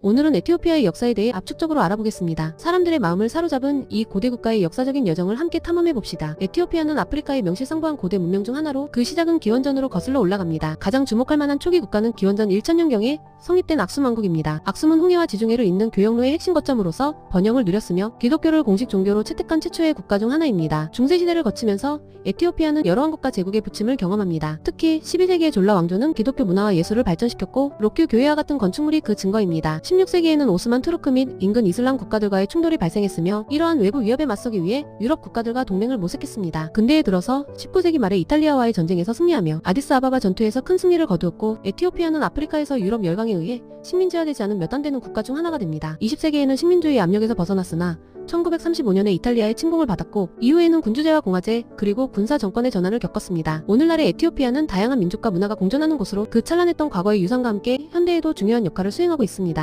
오늘은 에티오피아의 역사에 대해 압축적으로 알아보겠습니다. 사람들의 마음을 사로잡은 이 고대 국가의 역사적인 여정을 함께 탐험해 봅시다. 에티오피아는 아프리카의 명실상부한 고대 문명 중 하나로 그 시작은 기원전으로 거슬러 올라갑니다. 가장 주목할 만한 초기 국가는 기원전 1000년경에 성립된 악숨 왕국입니다. 악숨은 홍해와 지중해를 잇는 교역로의 핵심 거점으로서 번영을 누렸으며 기독교를 공식 종교로 채택한 최초의 국가 중 하나입니다. 중세시대를 거치면서 에티오피아는 여러 왕국과 제국의 부침을 경험합니다. 특히 12세기의 졸라 왕조는 기독교 문화와 예술을 발전시켰고 록규 교회와 같은 건축물이 그 증거입니다. 16세기에는 오스만 투르크 및 인근 이슬람 국가들과의 충돌이 발생했으며 이러한 외부 위협에 맞서기 위해 유럽 국가들과 동맹을 모색했습니다. 근대에 들어서 19세기 말에 이탈리아와의 전쟁에서 승리하며 아디스 아바바 전투에서 큰 승리를 거두었고 에티오피아는 아프리카에서 유럽 열강에 의해 식민지화되지 않은 몇 안 되는 국가 중 하나가 됩니다. 20세기에는 식민주의 압력에서 벗어났으나 1935년에 이탈리아의 침공을 받았고 이후에는 군주제와 공화제 그리고 군사 정권의 전환을 겪었습니다. 오늘날의 에티오피아는 다양한 민족과 문화가 공존하는 곳으로 그 찬란했던 과거의 유산과 함께 현대에도 중요한 역할을 수행하고 있습니다.